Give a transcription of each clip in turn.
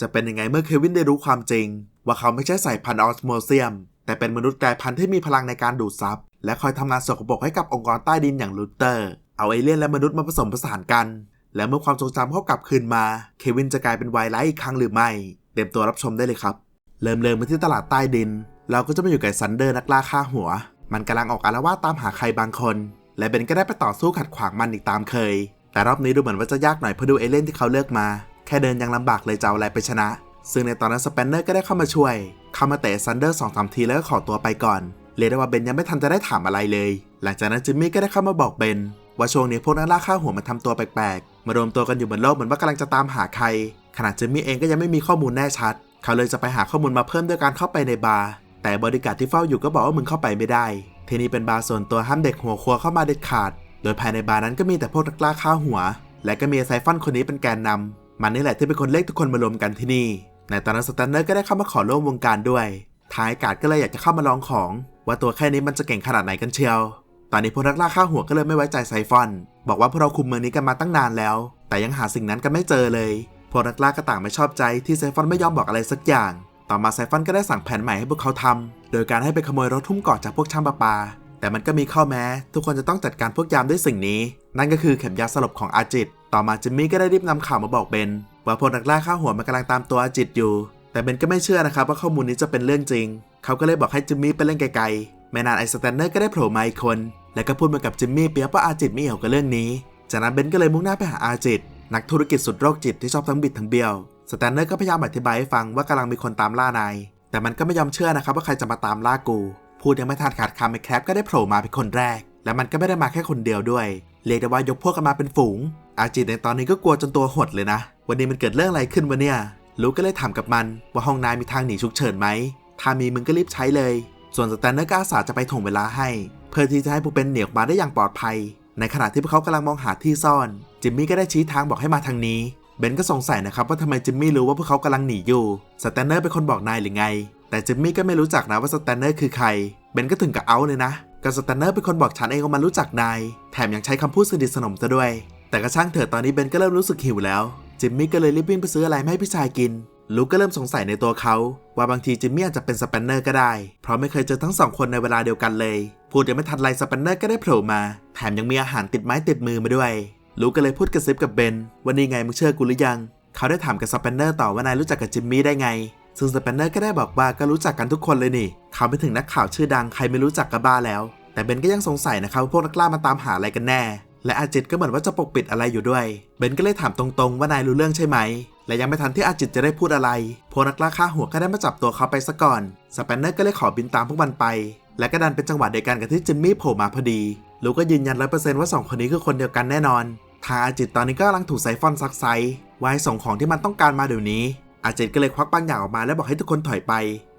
จะเป็นยังไงเมื่อเควินได้รู้ความจริง ว่าเขาไม่ใช่สายพันธุ์ออสโมเซียม แต่เป็นมนุษย์กลายพันธุ์ที่มีพลังในการดูดซับและคอยทำงานสกปรกให้กับองค์กรใต้ดินอย่างลูเตอร์ เอาเอเลี่ยนและมนุษย์มาผสมผสานกัน และเมื่อความทรงจำเขากลับคืนมา เควินจะกลายเป็นไวรัสอีกครั้งหรือไม่ เตรียมตัวรับชมได้เลยครับ เริ่มเริ่มมาที่ตลาดใต้ดิน เราก็จะมาอยู่กับซันเดอร์นักล่าฆ่าหัว มันกำลังออกอาละวาดตามหาใครบางคน และเบนก็ได้ไปต่อสู้ขัดขวางมันอีกตามเคย แต่รอบนี้ดูเหมือนว่าจะยากหน่อยเพราะดูเอเลี่ยนที่เขาเลือกมา แค่เดินยังลำบากเลยจะเอาอะไรไปชนะ ซึ่งในตอนนั้นสเปนเนอร์ก็ได้เข้ามาช่วย เข้ามาเตะซันเดอร์สองสามทีแล้วก็ขอตัวไปก่อน เรียกได้ว่าเบนยังไม่ทันจะได้ถามอะไรเลย หลังจากนั้นจิมมี่ก็ได้เข้ามาบอกเบนว่าช่วงนี้พวกนักล่าฆ่าหัวมันทำตัวแปลกๆ มารวมตัวกันอยู่บนโลกเหมือนว่ากำลังจะตามหาใคร ขณะจิมมี่เองก็ยังไม่มีข้อมูลแน่ชัด เขาเลยจะไปหาข้อมูลมาเพิ่มด้วยการเข้าไปในบาร์ แต่บริการที่เฝ้าอยู่ก็บอกว่ามึงเข้าไปไม่ได้ ที่นี่เป็นบาร์ส่วนตัวห้ามเด็กหัวครัวเข้ามาเด็ดขาด โดยภายในบาร์นั้นก็มีแต่พวกนักล่าฆ่าหัว และก็มีไซฟอนคนนี้เป็นแกนนำ มันนี่แหละที่เป็นคนเรียกทุกคนมารวมกันที่นี่ ในตอนนั้นสแตนเนอร์ก็ได้เข้ามาขอร่วมวงการด้วย ท้ายกาดก็เลยอยากจะเข้ามาลองของ ว่าตัวแค่นี้มันจะเก่งขนาดไหนกันเชียว ตอนนี้พวกนักล่าฆ่าหัวก็เลยไม่ไว้ใจไซฟอน บอกว่าพวกเราคุมเมืองนี้กันมาตั้งนานแล้ว แต่ยังหาสิ่งนั้นกันไม่เจอเลย พวกนักล่าก็ต่างไม่ชอบใจที่ไซฟอนไม่ยอมบอกอะไรสักอย่าง ต่อมาไซฟอนก็ได้สั่งแผนใหม่ให้พวกเขาทำโดยการให้ไปขโมยรถทุ่มเกาะจากพวกช่างประปา แต่มันก็มีข้อแม้ ทุกคนจะต้องจัดการพวกยามด้วยสิ่งนี้ นั่นก็คือเข็มยาสลบของอาจิต ต่อมาจิมมี่ก็ได้รีบนำข่าวมาบอกเบนว่าพวกนักล่าฆ่าหัวมันกำลังตามตัวอาจิตอยู่ แต่เบนก็ไม่เชื่อนะครับว่าข้อมูลนี้จะเป็นเรื่องจริง เขาก็เลยบอกให้จิมมี่ไปเล่นไกลๆไม่นานไอสแตนเนอร์ก็ได้โผล่มาอีกคน และก็พูดมากับจิมมี่เปียบว่าอาจิตไม่เอี่ยวกับเรื่องนี้ จากนั้นเบนก็เลยมุ่งหน้าไปหาอาจิต นักธุรกิจสุดโรคจิตที่ชอบทั้งบิดทั้งเบี้ยวสแตนเนอร์ก็พยายามอธิบายให้ฟังว่ากำลังมีคนตามล่านายแต่มันก็ไม่ยอมเชื่อนะครับว่าใครจะมาตามล่ากูพูดยังไม่ทันขาดคำไอ้แคปก็ได้โผล่มาเป็นคนแรก และมันก็ไม่ได้มาแค่คนเดียวด้วย เรียกได้ว่ายกพวกกันมาเป็นฝูง อาจิตในตอนนี้ก็กลัวจนตัวหดเลยนะ วันนี้มันเกิดเรื่องอะไรขึ้นวะเนี่ย ลูกก็เลยถามกับมัน ว่าห้องนายมีทางหนีฉุกเฉินไหม ถ้ามีมึงก็รีบใช้เลย ส่วนสแตนเนอร์ก็อาสาจะไปถ่วงเวลาให้ เพื่อที่จะให้ผู้เป็นเหนียวมาได้อย่างปลอดภัย ในขณะที่พวกเขากำลังมองหาที่ซ่อน จิมมี่ก็ได้ชี้ทางบอกให้มาทางนี้เบนก็สงสัยนะครับว่าทำไมจิมมี่รู้ว่าพวกเขากำลังหนีอยู่ สแตนเนอร์เป็นคนบอกนายหรือไง แต่จิมมี่ก็ไม่รู้จักนะว่าสแตนเนอร์คือใคร เบนก็ถึงกับเอาเลยนะ ก็สแตนเนอร์เป็นคนบอกฉันเองว่ามันรู้จักนาย แถมยังใช้คำพูดสนิทสนมซะด้วย แต่ก็ช่างเถอะตอนนี้เบนก็เริ่มรู้สึกหิวแล้ว จิมมี่ก็เลยรีบวิ่งไปซื้ออะไรมาให้พี่ชายกิน ลูกก็เริ่มสงสัยในตัวเขา ว่าบางทีจิมมี่อาจจะเป็นสเปนเนอร์ก็ได้ เพราะไม่เคยเจอทั้งสองคนในเวลาเดียวกันเลย พูดยังไม่ทันไรสเปนเนอร์ก็ได้โผล่มา แถมยังมีอาหารติดไม้ติดมือมาด้วย ลูกก็เลยพูดกระซิบกับเบนว่านี่ไงมึงเชื่อกูหรือยัง เขาได้ถามกับสเปนเนอร์ต่อว่านายรู้จักกับจิมมี่ได้ไงซึ่งสเปนเนอร์ก็ได้บอกว่าก็รู้จักกันทุกคนเลยนี่ ขาไปถึงนักข่าวชื่อดังใครไม่รู้จักก็บ้าแล้ว แต่เบนก็ยังสงสัยนะครับว่าพวกนักล่ามาตามหาอะไรกันแน่ และอาจิตก็เหมือนว่าจะปกปิดอะไรอยู่ด้วย เบนก็เลยถามตรงๆว่านายรู้เรื่องใช่ไหม และยังไม่ทันที่อาจิตจะได้พูดอะไร พวกนักล่าฆ่าหัวก็ได้มาจับตัวเขาไปซะก่อนสเปนเนอร์ก็เลยขอบินตามพวกมันไป และก็ดันเป็นจังหวะเดียวกันกับที่จิมมี่โผล่มาพอดี ลูกก็ยืนยันร้อยเปอร์เซนต์ว่าสองคนนี้คือคนเดียวกันแน่นอน ทางอาจิตตอนนี้ก็กำลังถูกไซฟอนซักไซว่าให้ส่งของที่มันต้องการมาเดี๋ยวนี้ อาเจิตก็เลยควักบางอย่างออกมาแล้วบอกให้ทุกคนถอยไป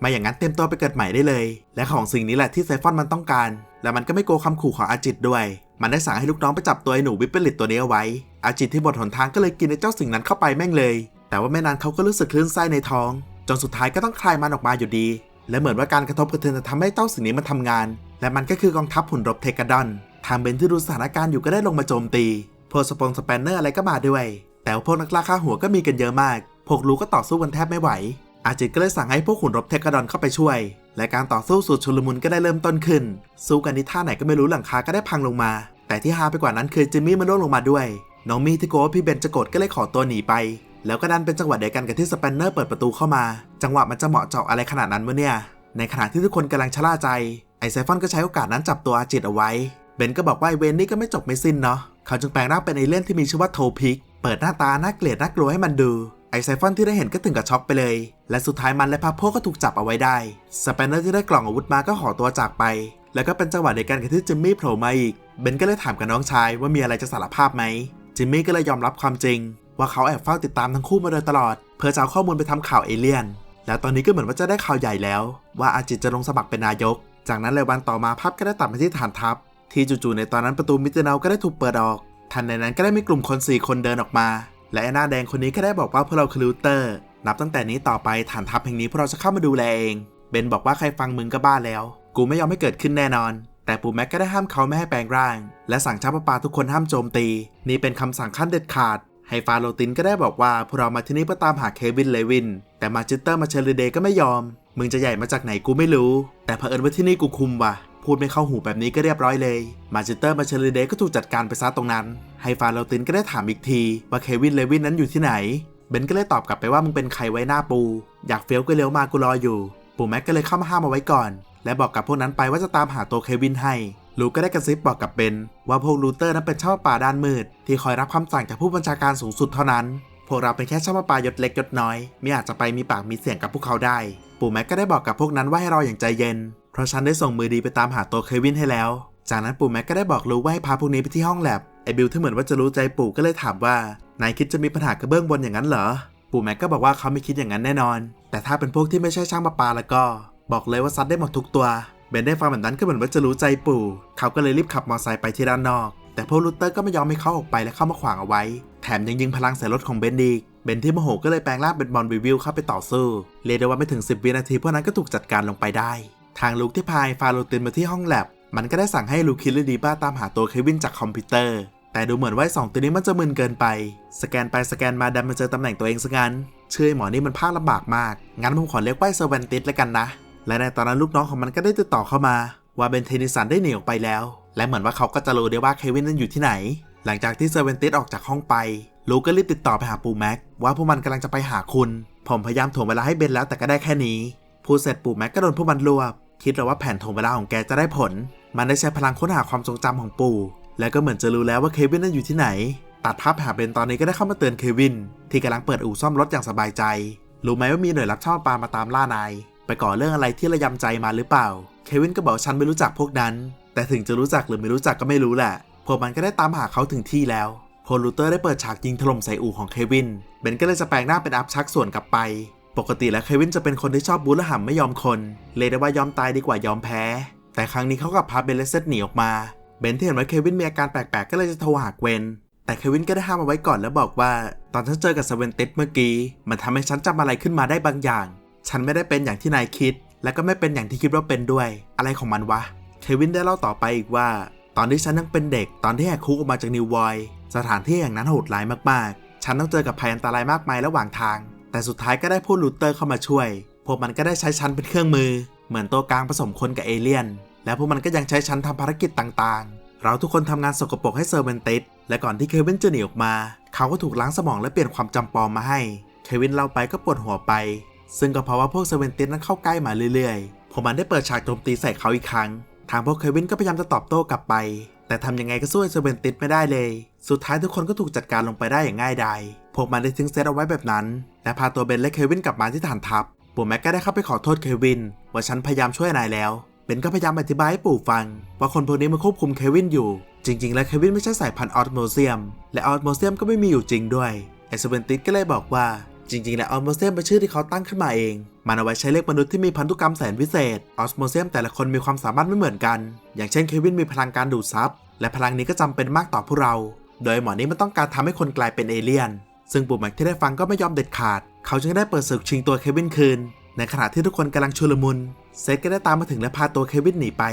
มาอย่างนั้นเตรียมตัวไปเกิดใหม่ได้เลย และของสิ่งนี้แหละที่ไซฟอนมันต้องการ และมันก็ไม่โกลัวคำขู่ของอาจิตด้วย มันได้สั่งให้ลูกน้องไปจับตัวไอ้หนูวิปเปริตตัวนี้เอาไว้ อาจิตที่บนหนทางก็เลยกินไอ้เจ้าสิ่งนั้นเข้าไปแม่งเลย แต่ว่าไม่นานเขาก็รู้สึกคลื่นไส้ในท้อง จนสุดท้ายก็ต้องคลายมันออกมาอยู่ดี และเหมือนว่าการกระทบกระเทือนจะทำให้เจ้าสิ่งนี้มันทำงาน และมันก็คือกองทัพหุ่นรบเทกาดอน ทางเบนที่ดูสถานการณ์อยู่ก็ได้ลงมาโจมตีพวกสปงสเปนเนอร์อะไรก็มาด้วย แต่พวกนักล่าฆ่าหัวก็มีกันเยอะมาก พวกรู้ก็ต่อสู้กันแทบไม่ไหว อาจิตก็เลยสั่งให้พวกหุ่นรบเทกาดอนเข้าไปช่วย และการต่อสู้สุดชุลมุนก็ได้เริ่มต้นขึ้น สู้กันที่ท่าไหนก็ไม่รู้หลังคาก็ได้พังลงมา แต่ที่ฮาไปกว่านั้นคือจิมมี่มันร่วงลงมาด้วย น้องมี่ที่กลัวว่าพี่เบนจะโกรธก็เลยขอตัวหนีไป แล้วก็ดันเป็นจังหวะเดียวกันกับที่สเปนเนอร์เปิดประตูเข้ามา จังหวะมันจะเหมาะเจาะอะไรขนาดนั้นวะเนี่ย ในขณะที่ทุกคนกำลังชะล่าใจ ไอไซฟอนก็ใช้โอกาสนั้นจับตัวอาจิตเอาไว้ เบนก็บอกว่าไอเวนนี่ก็ไม่จบไม่สิ้นเนาะ เขาจึงแปลงร่างเป็นไอเลี่ยนที่มีชื่อว่าโทพิก เปิดหน้าตาน่าเกลียดน่ากลัวให้มันดู ไอไซฟอนที่ได้เห็นก็ถึงกับช็อกไปเลย และสุดท้ายมันและพาโพก็ถูกจับเอาไว้ได้สเปนเนอร์ที่ได้กล่องอาวุธมาก็ขอตัวจากไป แล้วก็เป็นจังหวะเดียวกันกับที่จิมมี่โผล่มาอีก เบนก็เลยถามกับน้องชายว่ามีอะไรจะสารภาพไหม จิมมี่ก็เลยยอมรับความจริง ว่าเขาแอบเฝ้าติดตามทั้งคู่มาโดยตลอด เพื่อจะเอาข้อมูลไปทำข่าวเอเลี่ยน แล้วตอนนี้ก็เหมือนว่าจะได้ข่าวใหญ่แล้ว ว่าอาจิตจะลงสมัครเป็นนายก จากนั้นเลยวันต่อมาภาพก็ได้ตัดมาที่ฐานทัพ ที่จู่ๆในตอนนั้นประตูมิเตอร์เนาก็ได้ถูกเปิดออก ทันในนั้นก็ได้มีกลุ่มคน4คนเดินออกมา และไอ้หน้าแดงคนนี้ก็ได้บอกว่าพวกเราคือลูเตอร์ นับตั้งแต่นี้ต่อไปฐานทัพแห่งนี้พวกเราจะเข้ามาดูแลเอง เบนบอกว่าใครฟังมึงก็บ้าแล้ว กูไม่ยอมให้เกิดขึ้นแน่นอน แต่ปู่แม็กก็ได้ห้ามเขาไม่ให้แปลงร่าง และสั่งชาวประปาทุกคนห้ามโจมตี นี่เป็นคำสั่งขั้นเด็ดขาด ไฮฟาโรตินก็ได้บอกว่าพวกเรามาที่นี่เพื่อตามหาเควินเลวิน แต่มาจิเตอร์มาเชลเดย์ก็ไม่ยอม มึงจะใหญ่มาจากไหนกูไม่รู้ แต่เผอิญว่าที่นี่กูคุมว่ะ พูดไม่เข้าหูแบบนี้ก็เรียบร้อยเลยมาจิเตอร์มาเชลเดก็ถูกจัดการไปซะตรงนั้น ไฮฟาโรตินก็ได้ถามอีกที ว่าเควินเลวินนั้นอยู่ที่ไหน เบนก็เลยตอบกลับไปว่ามึงเป็นใครไว้หน้าปู อยากเฟี้ยวก็เลี้ยวมากูรออยู่ ปู่แม็กก็เลยเข้ามาห้ามเอาไว้ก่อน และบอกกับพวกนั้นไปว่าจะตามหาตัวเควินให้ลูกก็ได้กระซิบบอกกับเบนว่าพวกลูเตอร์นั้นเป็นชาวป่าด้านมืด ที่คอยรับคำสั่งจากผู้บัญชาการสูงสุดเท่านั้น พวกเราเป็นแค่ชาวป่ายศเล็กยศน้อยไม่อาจจะไปมีปากมีเสียงกับพวกเขาได้ ปู่แม็กก็ได้บอกกับพวกนั้นว่าให้รออย่างใจเย็น เพราะฉันได้ส่งมือดีไปตามหาตัวเควินให้แล้ว จากนั้นปู่แม็กก็ได้บอกลูกว่าให้พาพวกนี้ไปที่ห้องแลบไอบิลที่เหมือนว่าจะรู้ใจปู่ก็เลยถามว่านายคิดจะมีปัญหากระเบื้องบนอย่างนั้นเหรอ ปู่แม็กก็บอกว่าเขาไม่คิดอย่างนั้นแน่นอน แต่ถ้าเป็นพวกที่ไม่ใช่ช่างประปาแล้วก็ บอกเลยว่าซัดได้หมดทุกตัว เบนได้ฟังแบบนั้นก็เหมือนว่าจะรู้ใจปู่ เขาก็เลยรีบขับมอเตอร์ไซค์ไปที่ด้านนอก แต่พวกลูเตอร์ก็ไม่ยอมให้เขาออกไปและเข้ามาขวางเอาไว้ แถมยังยิงพลังใส่รถของเบนอีก เบนที่โมโหก็เลยแปลงร่างเป็นบอลวิวิลเข้าไปต่อสู้ เรียกได้ว่าไม่ถึง 10 วินาทีพวกนั้นก็ถูกจัดการลงไปได้ ทางลูกที่พายฟาโรตินมาที่ห้องแลบ มันก็ได้สั่งให้ลูคิดและดีบ้าตามหาตัวเควินจากคอมพิวเตอร์ แต่ดูเหมือนว่าสองตัวนี้มันจะมึนเกินไป สแกนไปสแกนมาดันมาเจอตำแหน่งตัวเองซะงั้น เชื่อหมอนี่มันพาดลำบากมาก งั้นผมขอเรียกว่าเซเวนติสแล้วกันนะ และในตอนนั้นลูกน้องของมันก็ได้ติดต่อเข้ามา ว่าเบนเทนิสันได้หนีออกไปแล้ว และเหมือนว่าเขาก็จะรู้ได้ว่าเควินนั้นอยู่ที่ไหน หลังจากที่เซเวนติสออกจากห้องไป ลูกก็รีบติดต่อไปหาปูแม็กว่าพวกมันกำลังจะไปหาคุณ ผมพยายามถ่วงเวลาให้เบนแล้วแต่ก็ได้แค่นี้พูดเสร็จปูแม็กก็โดนพวกมันรวบ คิดแล้วว่าแผนถ่วงเวลาของแกจะได้ผล มันได้ใช้พลังค้นหาความทรงจำของปู่ แล้วก็เหมือนจะรู้แล้วว่าเควินนั้นอยู่ที่ไหน ตัดภาพหาเบนตอนนี้ก็ได้เข้ามาเตือนเควิน ที่กำลังเปิดอู่ซ่อมรถอย่างสบายใจ รู้ไหมว่ามีหน่วยรับช่าปลามาตามล่านาย ไปก่อเรื่องอะไรที่ระยำใจมาหรือเปล่า เควินก็บอกฉันไม่รู้จักพวกนั้น แต่ถึงจะรู้จักหรือไม่รู้จักก็ไม่รู้แหละ พวกมันก็ได้ตามหาเขาถึงที่แล้ว โพลูเตอร์ได้เปิดฉากยิงถล่มใส่อู่ของเควิน เบนก็เลยจะแปลงหน้าเป็นอัพชักส่วนกลับไป ปกติแล้วเควินจะเป็นคนที่ชอบบูลและหำไม่ยอมคน เลยได้ว่ายอมตายดีกว่ายอมแพ้ แต่ครั้งนี้เขากับพาเบนเลสเซตหนีออกมาเบนที่เห็นว่าเควินมีอาการแปลกๆ ก็เลยจะโทรหาเกวนแต่เควินก็ได้ห้ามเอาไว้ก่อนแล้วบอกว่า ตอนฉันเจอกับเซเวนติสเมื่อกี้ มันทำให้ฉันจำอะไรขึ้นมาได้บางอย่าง ฉันไม่ได้เป็นอย่างที่นายคิด และก็ไม่เป็นอย่างที่คิดว่าเป็นด้วย อะไรของมันวะ เควินได้เล่าต่อไปอีกว่า ตอนที่ฉันยังเป็นเด็ก ตอนที่แหกคุกออกมาจากนิววอย สถานที่แห่งนั้นโหดร้ายมากๆ ฉันต้องเจอกับภัยอันตรายมากมายระหว่างทาง แต่สุดท้ายก็ได้พูดลูเตอร์เข้ามาช่วย พวกมันก็ได้ใช้ฉันเป็นเครื่องมือ เหมือนตัวกลางผสมคนกับเอเลี่ยน และพวกมันก็ยังใช้ฉันทำภารกิจต่างๆ เราทุกคนทำงานสกปรกให้เซอร์เวนติสและก่อนที่เควินจะหนีออกมา เขาก็ถูกล้างสมองและเปลี่ยนความจำปลอมมาให้ เควินเล่าไปก็ปวดหัวไป ซึ่งก็เพราะว่าพวกเซเวนติสนั้นเข้าใกล้มาเรื่อยๆ พวกมันได้เปิดฉากโจมตีใส่เขาอีกครั้ง ทางพวกเควินก็พยายามจะตอบโต้กลับไป แต่ทำยังไงก็สู้เซเวนติสไม่ได้เลย สุดท้ายทุกคนก็ถูกจัดการลงไปได้อย่างง่ายดาย พวกมันได้ทิ้งเซตเอาไว้แบบนั้น และพาตัวเบนและเควินกลับมาที่ฐานทัพ ปู่แม็กก็ได้เข้าไปขอโทษเควิน ว่าฉันพยายามช่วยนายแล้ว เบนก็พยายามอธิบายให้ปู่ฟัง ว่าคนพวกนี้มันควบคุมเควินอยู่ จริง ๆ แล้วเควินไม่ใช่สายพันธุ์ออสโมเซียม และออสโมเซียมก็ไม่มีอยู่จริงด้วยไอเซเวนติสก็เลยบอกว่าจริงๆ แล้วออสโมเซียมเป็นชื่อที่เขาตั้งขึ้นมาเอง มันเอาไว้ใช้เรียกมนุษย์ที่มีพันธุกรรมแสนพิเศษ ออสโมเซียมแต่ละคนมีความสามารถไม่เหมือนกัน อย่างเช่นเควินมีพลังการดูดซับ และพลังนี้ก็จำเป็นมากต่อพวกเรา โดยหมอนี้มันต้องการทำให้คนกลายเป็นเอเลี่ยน ซึ่งปู่แม็กที่ได้ฟังก็ไม่ยอมเด็ดขาด เขาจึงได้เปิดศึกชิงตัวเควินคืน ในขณะที่ทุกคนกำลังชุลมุน เซธก็ได้ตามมาถึงและพาตัวเควินหนีไป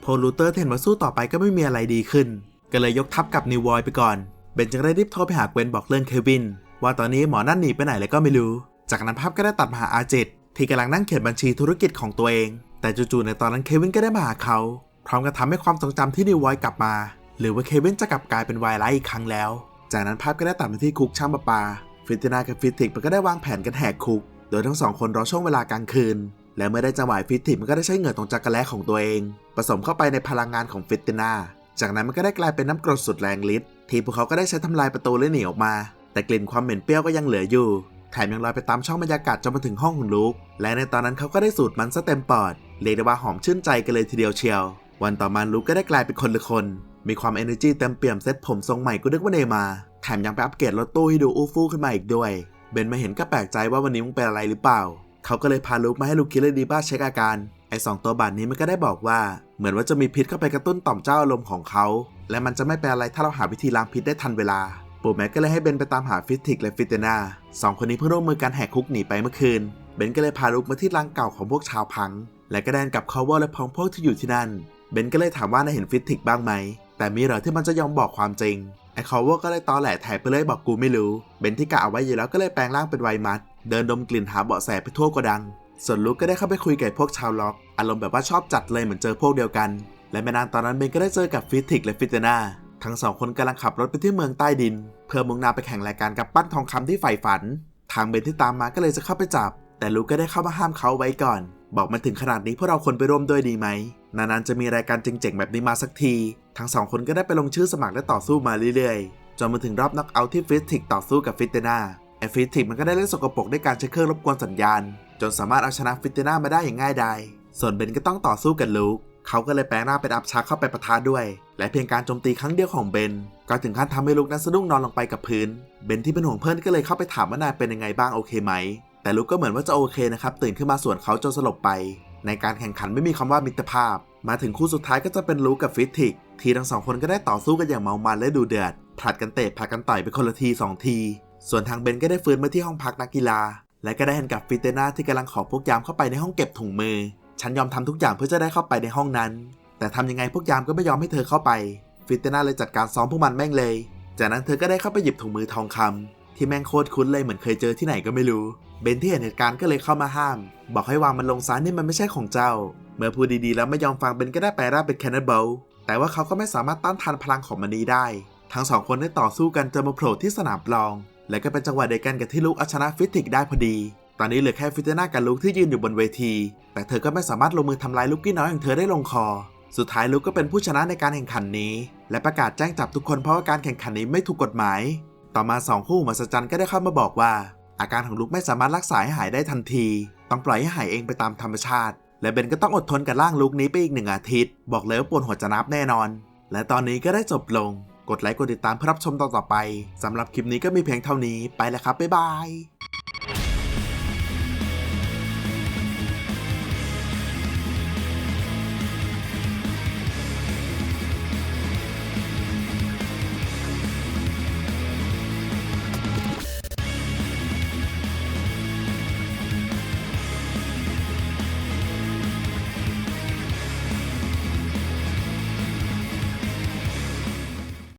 โพลูเตอร์เห็นว่าสู้ต่อไปก็ไม่มีอะไรดีขึ้น ก็เลยยกทัพกับนิววอยไปก่อน เบนจึงได้รีบโทรไปหาเกวนบอกเรื่องเควิน ว่าตอนนี้หมอนั่นหนีไปไหนแล้วก็ไม่รู้ จากนั้นภาพก็ได้ตัดมาหาอาเจตที่กำลังนั่งเขียนบัญชีธุรกิจของตัวเอง แต่จู่ๆในตอนนั้นเควินก็ได้มาหาเขา พร้อมกับทำให้ความทรงจำที่นิววอยกลับมา หรือว่าเควินจะกลับกลายเป็นวายร้ายอีกครั้งแล้ว จากนั้นภาพก็ได้ตัดมาที่คุกช่างประปา ฟิตินากับฟิติกมันก็ได้วางแผนกันแหกคุก โดยทั้งสองคนรอช่วงเวลากลางคืน และเมื่อได้จังหวะฟิติกมันก็ได้ใช้เหงื่อตรงจักรแล้ของตัวเอง ผสมเข้าไปในพลังงานของฟิตินา จากนั้นมันก็ได้กลายเป็นน้ำกรดสุดแรงฤทธิ์ที่พวกเขาก็ได้ใช้ทำลายประตูและหนีออกมา แต่กลิ่นความเหม็นเปรี้ยวก็ยังเหลืออยู่ แถมยังลอยไปตามช่องบรรยากาศจนมาถึงห้องของลูก และในตอนนั้นเขาก็ได้สูดมันซะเต็มปอด เรียกได้ว่าหอมชื่นใจกันเลยทีเดียวเชียว วันต่อมาลูกก็ได้กลายเป็นคนละคน มีความ energy เต็มเปี่ยมเซ็ตผมทรงใหม่กูนึกว่าเนมา แถมยังไปอัปเกรดรถตู้ให้ดูอู้ฟู่ขึ้นมาอีกด้วย เบนมาเห็นก็แปลกใจว่าวันนี้มึงเป็นอะไรหรือเปล่า เขาก็เลยพาลูกมาให้ลูกคิดเลยดีบ้าเช็คอาการ ไอ้สองตัวบาดนี้มันก็ได้บอกว่า เหมือนว่าจะมีพิษเข้าไปกระตุ้นต่อมเจ้าอารมณ์ของเขา และมันจะไม่เป็นอะไรถ้าเราหาวิธีล้างพิษได้ทันเวลา ปู่แม็กก็เลยให้เบนไปตามหาฟิติกและฟิตเตนาสองคนนี้เพิ่งร่วมมือกันแหกคุกหนีไปเมื่อคืน เบนก็เลยพาลูกมาที่รังเก่าของพวกชาวพัง และก็แดนกับคาวเวอร์และพองพวกที่อยู่ที่นั่นเบนก็เลยถามว่านายเห็นฟิติกบ้างไหม แต่มีเหรอที่มันจะยอมบอกความจริงไอคอเวอร์ก็เลยตอแหลแถไปเลยบอกกูไม่รู้ เบนที่กะเอาไว้อยู่แล้วก็เลยแปลงร่างเป็นไวมัดเดินดมกลิ่นหาเบาะแสไปทั่วโกดัง ส่วนลุกก็ได้เข้าไปคุยกับพวกชาวล็อกอารมณ์แบบว่าชอบจัดเลยเหมือนเจอพวกเดียวกัน และไม่นานตอนนั้นเบนก็ได้เจอกับฟิติกและฟิตเตนาทั้งสองคนกำลังขับรถไปที่เมืองใต้ดิน เพื่อมุ่งหน้าไปแข่งรายการกับปั้นทองคำที่ใฝ่ฝัน ทางเบนที่ตามมาก็เลยจะเข้าไปจับ แต่ลุกก็ได้เข้ามาห้ามเขาไว้ก่อน บอกมันถึงขนาดนี้พวกเราควรไปร่วมด้วยดีไหมนานๆจะมีรายการเจ๋งๆแบบนี้มาสักที ทั้งสองคนก็ได้ไปลงชื่อสมัครและต่อสู้มาเรื่อยๆ จนมาถึงรอบน็อกเอาท์ที่ฟิสิกต่อสู้กับฟิตเตนาไอฟิสิกมันก็ได้เล่นสกปรกด้วยการใช้เครื่องรบกวนสัญญาณ จนสามารถเอาชนะฟิตเตนามาได้อย่างง่ายดาย ส่วนเบนก็ต้องต่อสู้กับลูกเขาก็เลยแปลงหน้าเป็นอัพชาร์เข้าไปปะทะด้วย และเพียงการโจมตีครั้งเดียวของเบน ก็ถึงขั้นทำให้ลูกนั้นสะดุ้งนอนลงไปกับพื้น เบนที่เป็นห่วงเพื่อนก็เลยเข้าไปถามว่านายเป็นยังไงบ้างโอเคไหม แต่ลูกก็เหมือนว่าจะโอเคนะครับตื่นขึ้นมาส่วนเขาจนสลบไป ในการแข่งขันไม่มีคำว่ามิตรภาพ มาถึงคู่สุดท้ายก็จะเป็นลูกกับฟิติก ทีทั้งสองคนก็ได้ต่อสู้กันอย่างเมามันและดูเดือดผลัดกันเตะผลัดกันต่อยไปคนละทีสองที ส่วนทางเบนก็ได้ฟื้นมาที่ห้องพักนักกีฬา และก็ได้เห็นกับฟิเตนาที่กำลังขอพวกยามเข้าไปในห้องเก็บถุงมือ ฉันยอมทำทุกอย่างเพื่อจะได้เข้าไปในห้องนั้น แต่ทำยังไงพวกยามก็ไม่ยอมให้เธอเข้าไป ฟิเตนาเลยจัดการซ้อมพวกมันแม่งเลย จากนั้นเธอก็ได้เข้าไปหยิบถุงมือทองคำที่แม่งโคตรคุ้นเลยเหมือนเคยเจอที่ไหนก็ไม่รู้ เบนที่เห็นเหตุการณ์ก็เลยเข้ามาห้าม บอกให้วางมันลงซะนี่มันไม่ใช่ของเจ้า เมื่อพูดดีๆแล้วไม่ยอมฟังเบนก็ได้แปร่าเป็นแคนนบล แต่ว่าเขาก็ไม่สามารถต้านทานพลังของมันนี้ได้ ทั้งสองคนได้ต่อสู้กันจนมาโผล่ที่สนามปลอง และก็เป็นจังหวะเดียวกันกับที่ลูกเอาชนะฟิติกได้พอดี ตอนนี้เหลือแค่ฟิตเตนากับลูกที่ยืนอยู่บนเวที แต่เธอก็ไม่สามารถลงมือทำร้ายลูกกี้น้อยของเธอได้ลงคอ สุดท้ายลูกก็เป็นผู้ชนะในการแข่งขันนี้ และประกาศแจ้งจับทุกคนเพราะว่าการแข่งขันนี้ไม่ถูกกฎหมาย ต่อมาสองคู่มหัศจรรย์ก็ได้เข้ามาบอกว่า อาการของลูกไม่สามารถรักษาให้หายได้ทันที ต้องปล่อยให้หายเองไปตามธรรมชาติ และเบนก็ต้องอดทนกับร่างลุกนี้ไปอีกหนึ่งอาทิตย์ บอกเลยว่าปวดหัวจะนับแน่นอน และตอนนี้ก็ได้จบลง กดไลค์กดติดตามเพื่อรับชมตอนต่อไปสำหรับคลิปนี้ก็มีเพียงเท่านี้ไปแล้วครับบ๊ายบาย